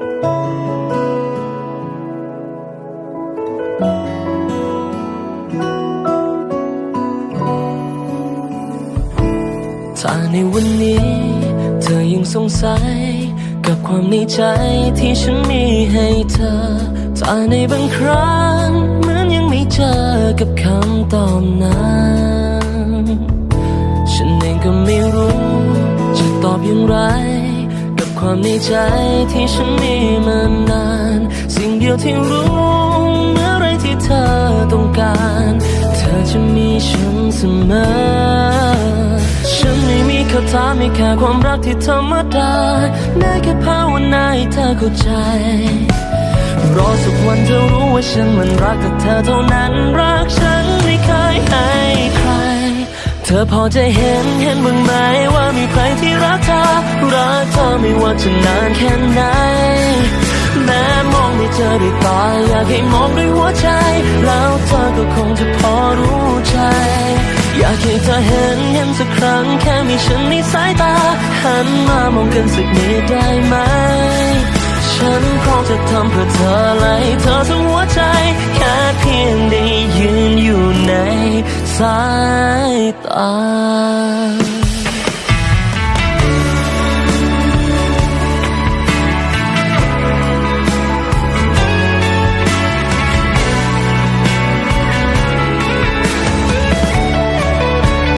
ถ้าในวันนี้ เธอยังสงสัย กับความในใจที่ฉันมีให้เธอ ถ้าในบางครั้งเหมือนยังไม่เจอกับคำตอบนั้นฉันเองก็ไม่รู้จะตอบอย่างไร ความในใจที่ฉันมีมานาน สิ่งเดียวที่รู้เมื่อไรที่เธอต้องการ เธอจะมีฉันเสมอ ฉันไม่มีคำถามไม่แค่ความรักที่ธรรมดาได้แค่ภาวนาให้เธอเข้าใจรอสักวันเธอรู้ว่าฉันมันรักแต่เธอเท่านั้นรักฉันไม่เคยให้ใคร เธอพอจะเห็นเห็นบ้างไหมว่ามีใครที่รักเธอรักเธอ ไม่ว่าจะนานแค่ไหน แม้มองไม่เจอด้วยตาอยากให้มองด้วยหัวใจ แล้วเธอก็คงจะพอรู้ใจ อยากให้เธอเห็นเห็นสักครั้งแค่มีฉันในสายตา หันมามองกันสักนิดได้ไหม ฉันพร้อมจะทำเพื่อเธอและให้เธอทั้งหัวใจ แค่เพียงได้ยืนอยู่ในสายตา